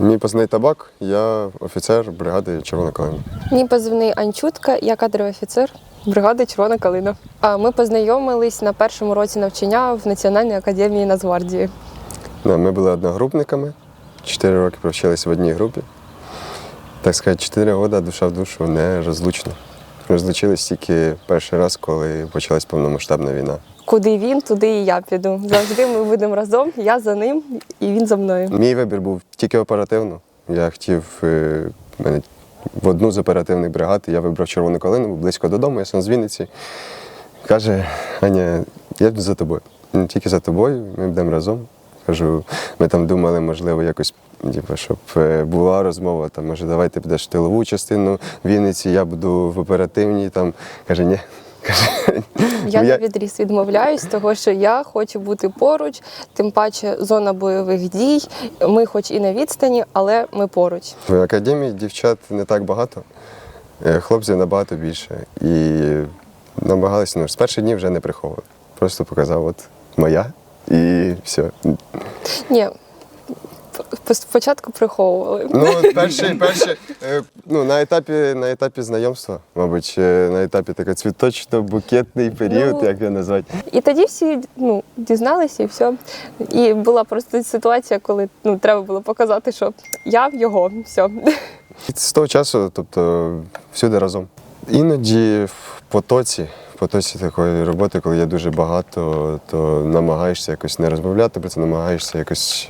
Мій позивний табак, я офіцер бригади Червона калина. Мій позивний Анчутка, я кадровий офіцер бригади Червона калина. А ми познайомились на першому році навчання в Національній академії Нацгвардії. Да, ми були одногрупниками, чотири роки провчилися в одній групі. Так сказати, чотири роки душа в душу не розлучно. Розлучились тільки перший раз, коли почалась повномасштабна війна. Куди він, туди і я піду. Завжди ми будемо разом, я за ним і він за мною. Мій вибір був тільки оперативно. Я хотів е, мене в одну з оперативних бригад. Я вибрав червону калину, близько додому, я сам з Вінниці. Каже, Аня, я за тобою. Не тільки за тобою, ми будемо разом. Кажу, ми там думали, можливо, якось, типу, щоб е, була розмова, там, може, давай ти підеш в тилову частину Вінниці, я буду в оперативній. Там. Каже, ні. Каже, Я «Ну, на відріз відмовляюсь, того що я хочу бути поруч, тим паче зона бойових дій. Ми, хоч і на відстані, але ми поруч. В академії дівчат не так багато, е, хлопців набагато більше. І намагалися, ну, з перших днів вже не приховували. Просто показав, от моя, і все. Ні, спочатку приховували. Ну, перший, перший, е, ну, на етапі, на етапі знайомства, мабуть, е, на етапі такий цвіточно-букетний період, Ну, як його назвати. І тоді всі ну, дізналися і все. І була просто ситуація, коли ну, треба було показати, що я в його, все. І з того часу, тобто, всюди разом. Іноді в потоці, в потоці такої роботи, коли є дуже багато, то намагаєшся якось не розмовляти про це, намагаєшся якось.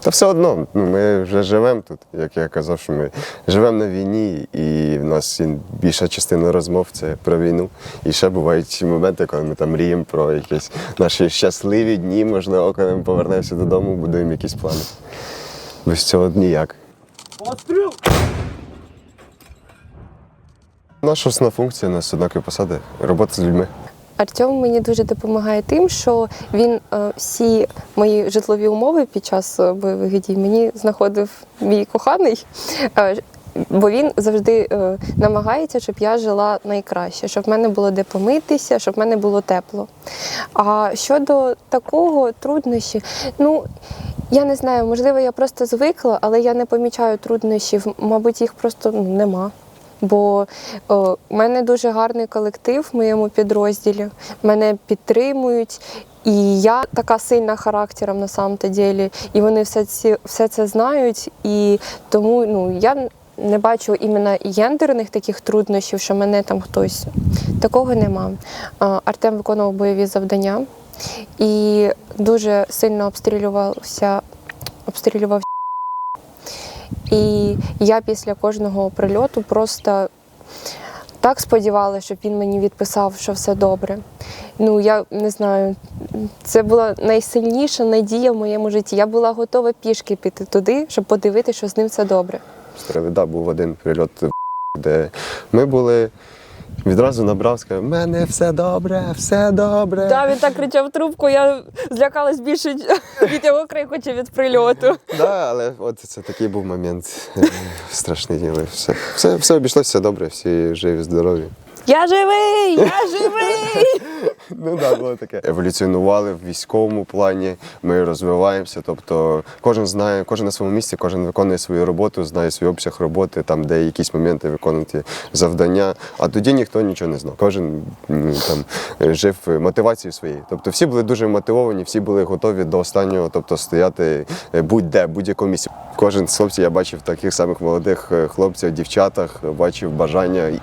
Та все одно, ну, ми вже живемо тут, як я казав, що ми живемо на війні, і в нас більша частина розмов це про війну. І ще бувають моменти, коли ми там мріємо про якісь наші щасливі дні, можливо, коли ми повернемося додому, будуємо якісь плани. Без цього ніяк. Наша основна функція на однакові посади робота з людьми. Артем мені дуже допомагає тим, що він е, всі мої житлові умови під час е, бойових дій мені знаходив мій коханий. Е, Бо він завжди е, намагається, щоб я жила найкраще, щоб в мене було де помитися, щоб в мене було тепло. А щодо такого труднощі, ну я не знаю, можливо, я просто звикла, але я не помічаю труднощів. Мабуть, їх просто ну, нема. Бо о, в мене дуже гарний колектив в моєму підрозділі. Мене підтримують. І я така сильна характером на самом то ділі, і вони все, ці, все це знають. І тому ну, я не бачу іменно гендерних таких труднощів, що мене там хтось. Такого нема. Артем виконував бойові завдання і дуже сильно обстрілювався, обстрілювався. І я після кожного прильоту просто так сподівалася, щоб він мені відписав, що все добре. Ну, я не знаю, це була найсильніша надія в моєму житті. Я була готова пішки піти туди, щоб подивитися, що з ним все добре. Стравіда був один прильот, де ми були. Відразу набрав, сказав, в мене все добре, все добре. Так, він так кричав трубку, я злякалась більше від його крику чи від прильоту. Да, але от це такий був момент е, страшний, все, все, все обійшлося все добре, всі живі, здорові. Я живий! Я живий! Ну да, було таке. Еволюціонували в військовому плані, ми розвиваємося. Тобто кожен знає, кожен на своєму місці, кожен виконує свою роботу, знає свій обсяг роботи, там, де якісь моменти виконувати завдання. А тоді ніхто нічого не знав. Кожен м, там жив мотивацією своєю. Тобто всі були дуже мотивовані, всі були готові до останнього, тобто стояти будь-де, будь-якому місці. Кожен з хлопців я бачив таких самих молодих е, хлопців, дівчатах, бачив бажання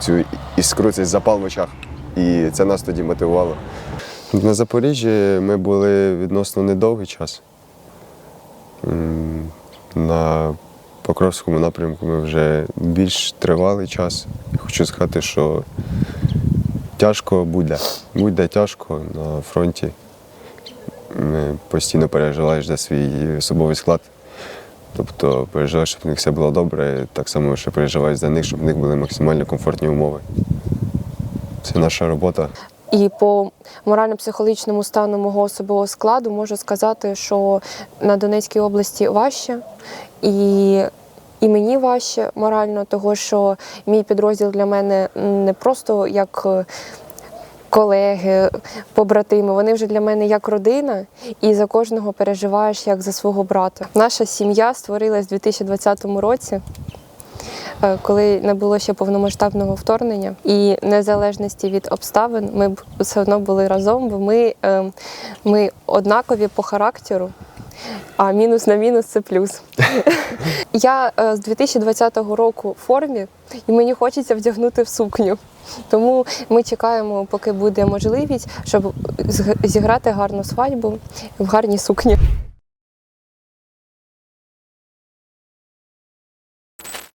цю іскру, цей запал в очах. І це нас тоді мотивувало. На Запоріжжі ми були відносно недовгий час. На Покровському напрямку ми вже більш тривалий час. Хочу сказати, що тяжко будь-де. Будь-де тяжко на фронті. Ми постійно переживаєш за свій особовий склад. Тобто переживаєш, щоб в них все було добре, так само, що переживаєш за них, щоб в них були максимально комфортні умови. Це наша робота. І по морально-психологічному стану мого особового складу можу сказати, що на Донецькій області важче, і, і мені важче морально, того що мій підрозділ для мене не просто як колеги, побратими. Вони вже для мене як родина, і за кожного переживаєш як за свого брата. Наша сім'я створилась у 2020 році. е, Коли не було ще повномасштабного вторгнення і незалежності від обставин, ми все одно були разом, бо ми, е, ми однакові по характеру, а мінус на мінус це плюс. Я е, з 2020 року в формі, і мені хочеться вдягнути в сукню. Тому ми чекаємо, поки буде можливість, щоб зіграти гарну свадьбу в гарній сукні.